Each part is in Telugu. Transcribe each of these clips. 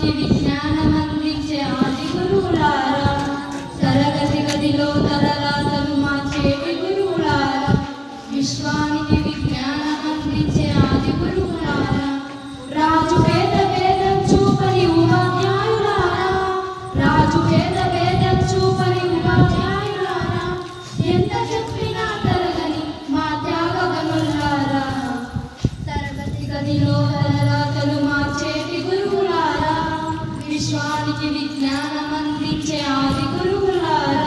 మంచి విజ్ఞానం అందించే ఆది గురువులారా తరగతి గదిలో తరలాసలు మా చేతి త్యాగ గనులారా తరగతి గదిలో తరలాసలు మా విశ్వానికి విజ్ఞానం అందించే ఆది గురువులారా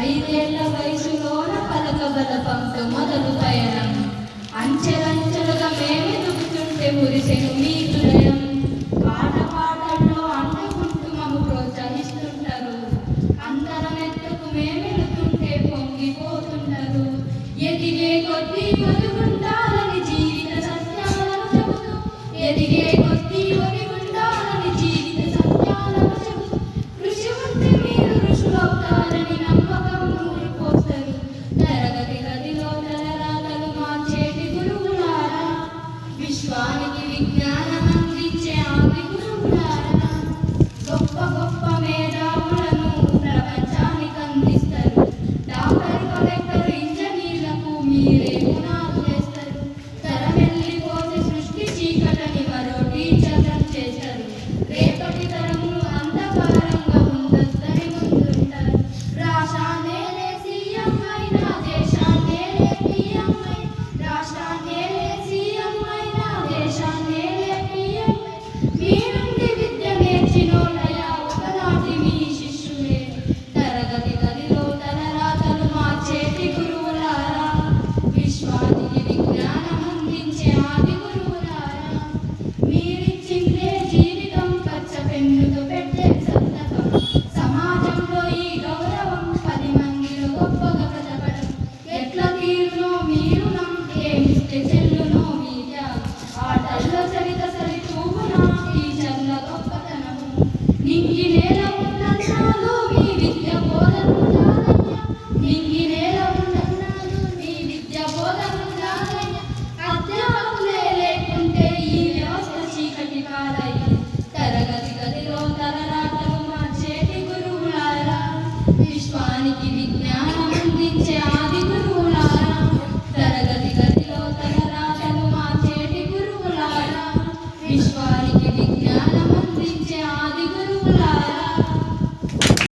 ఐదేళ్ళ వయసులోన పలక బలపంతో మొదలు పయనం అంచెలంచెలుగా మేమే దుక్కుతుంటే మురిసెను మీ హృదయం. పాట పాటల్లో అంటుకుంటూ మాకు ప్రోత్సహిస్తుంటారు. అందరం ఎత్తుకు మేమెలుతుంటే పొంగిపోతుంటారు. ఎదిగే కొద్ది విజ్ఞానం అందించే ఆమె గొప్ప గొప్ప గొప్పగా ప్రజపడం ఎట్ల తీరును మీరు ఏమిస్తే చెల్లును మీ ఆటల్లో చరిత సరి చూపునా టీచర్ల గొప్పతనము. నింగిన